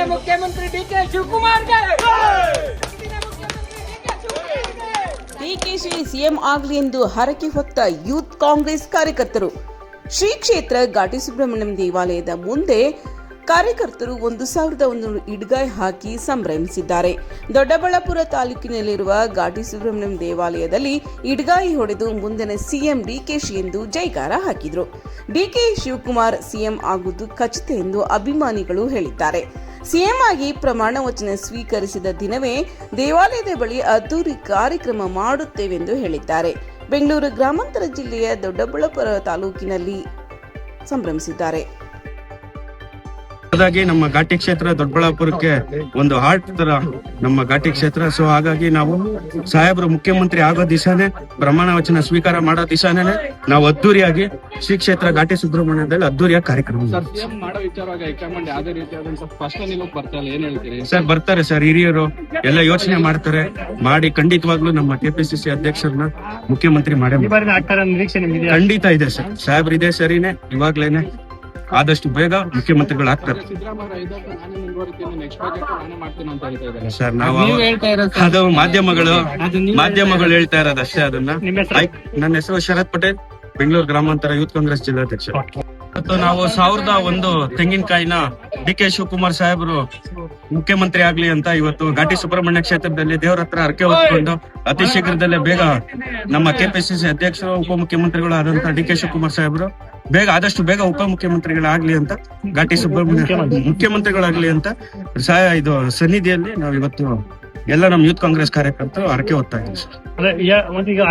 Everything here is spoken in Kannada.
ಮುಖ್ಯಮಂತ್ರಿ D K Shivakumar DKShi CM ಆಗಲಿ ಎಂದು ಹರಕೆ ಹೊತ್ತ ಯೂತ್ ಕಾಂಗ್ರೆಸ್ ಕಾರ್ಯಕರ್ತರು. ಶ್ರೀ ಕ್ಷೇತ್ರ ಘಾಟಿ ಸುಬ್ರಹ್ಮಣ್ಯಂ ದೇವಾಲಯದ ಮುಂದೆ ಕಾರ್ಯಕರ್ತರು ಒಂದು ಸಾವಿರದ ಒಂದು ಇಡ್ಗಾಯಿ ಹಾಕಿ ಸಂಭ್ರಮಿಸಿದ್ದಾರೆ. ದೊಡ್ಡಬಳ್ಳಾಪುರ ತಾಲೂಕಿನಲ್ಲಿರುವ ಘಾಟಿ ಸುಬ್ರಹ್ಮಣ್ಯಂ ದೇವಾಲಯದಲ್ಲಿ ಇಡ್ಗಾಯಿ ಹೊಡೆದು ಮುಂದಿನ ಸಿಎಂ ಡಿಕೆಶಿ ಎಂದು ಜೈಕಾರ ಹಾಕಿದರು. ಡಿಕೆ ಶಿವಕುಮಾರ್ ಸಿಎಂ ಆಗುವುದು ಖಚಿತ ಎಂದು ಅಭಿಮಾನಿಗಳು ಹೇಳಿದ್ದಾರೆ. ಸಿಎಂ ಆಗಿ ಪ್ರಮಾಣ ವಚನ ಸ್ವೀಕರಿಸಿದ ದಿನವೇ ದೇವಾಲಯದ ಬಳಿ ಅದ್ದೂರಿ ಕಾರ್ಯಕ್ರಮ ಮಾಡುತ್ತೇವೆಂದು ಹೇಳಿದ್ದಾರೆ. ಬೆಂಗಳೂರು ಗ್ರಾಮಾಂತರ ಜಿಲ್ಲೆಯ ದೊಡ್ಡಬಳ್ಳಾಪುರ ತಾಲೂಕಿನಲ್ಲಿ ಸಂಭ್ರಮಿಸಿದ್ದಾರೆ. ಹಾಗಾಗಿ ನಮ್ಮ ಘಾಟಿ ಕ್ಷೇತ್ರ ದೊಡ್ಡಬಳ್ಳಾಪುರಕ್ಕೆ ಒಂದು ಹಾರ್ಟ್ ತರ ನಮ್ಮ ಘಾಟಿ ಕ್ಷೇತ್ರ. ಸೊ ಹಾಗಾಗಿ ನಾವು ಸಾಹೇಬರು ಮುಖ್ಯಮಂತ್ರಿ ಆಗೋ ದಿವಸನೇ ಪ್ರಮಾಣ ವಚನ ಸ್ವೀಕಾರ ಮಾಡೋ ದಿವಸನೇ ನಾವು ಅದ್ದೂರಿಯಾಗಿ ಶ್ರೀ ಕ್ಷೇತ್ರ ಘಾಟಿ ಸುಬ್ರಹ್ಮಣ್ಯದಲ್ಲಿ ಅದ್ದೂರಿಯ ಕಾರ್ಯಕ್ರಮ ಸರ್ ಬರ್ತಾರೆ ಸರ್ ಹಿರಿಯರು ಎಲ್ಲ ಯೋಚನೆ ಮಾಡ್ತಾರೆ. ಮಾಡಿ ಖಂಡಿತವಾಗ್ಲೂ ನಮ್ಮ ಕೆಪಿಸಿಸಿ ಅಧ್ಯಕ್ಷರನ್ನ ಮುಖ್ಯಮಂತ್ರಿ ಮಾಡಿ ಮಾಡ್ತಾರೆ. ಖಂಡಿತ ಇದೆ ಸರ್ ಸಾಹೇಬ್ರು ಇದೆ ಸರಿನೇ ಇವಾಗ್ಲೇನೆ ಆದಷ್ಟು ಬೇಗ ಮುಖ್ಯಮಂತ್ರಿಗಳು ಆಗ್ತಾರೆ. ಸರ್ ನಾವು ಅದು ಮಾಧ್ಯಮಗಳು ಮಾಧ್ಯಮಗಳು ಹೇಳ್ತಾ ಇರೋದು ಅಷ್ಟೇ ಅದನ್ನ. ನನ್ನ ಹೆಸರು ಶರತ್ ಪಟೇಲ್ ಬೆಂಗಳೂರು ಗ್ರಾಮಾಂತರ ಯೂತ್ ಕಾಂಗ್ರೆಸ್ ಜಿಲ್ಲಾಧ್ಯಕ್ಷ. ಇವತ್ತು ನಾವು ಸಾವಿರದ ಒಂದು ತೆಂಗಿನಕಾಯಿನ ಡಿ ಕೆ ಶಿವಕುಮಾರ್ ಸಾಹೇಬರು ಮುಖ್ಯಮಂತ್ರಿ ಆಗ್ಲಿ ಅಂತ ಇವತ್ತು ಘಾಟಿ ಸುಬ್ರಹ್ಮಣ್ಯ ಕ್ಷೇತ್ರದಲ್ಲಿ ದೇವರ ಹತ್ರ ಹರಕೆ ಹೊತ್ಕೊಂಡು ಅತಿ ಶೀಘ್ರದಲ್ಲೇ ಬೇಗ ನಮ್ಮ ಕೆಪಿಸಿಸಿ ಅಧ್ಯಕ್ಷರು, ಉಪಮುಖ್ಯಮಂತ್ರಿಗಳು ಆದಂತ ಡಿ ಕೆ ಶಿವಕುಮಾರ್ ಸಾಹೇಬರು ಬೇಗ ಆದಷ್ಟು ಬೇಗ ಉಪಮುಖ್ಯಮಂತ್ರಿಗಳಾಗ್ಲಿ ಅಂತ ಘಾಟಿ ಸುಬ್ರಹ್ಮಣ್ಯ ಮುಖ್ಯಮಂತ್ರಿಗಳಾಗ್ಲಿ ಅಂತ ಇದು ಸನ್ನಿಧಿಯಲ್ಲಿ ನಾವು ಇವತ್ತು ಎಲ್ಲ ನಮ್ಮ ಯೂತ್ ಕಾಂಗ್ರೆಸ್ ಕಾರ್ಯಕರ್ತರು ಹರಕೆ ಹೊತ್ತಾ ಇದ್ದೀವಿ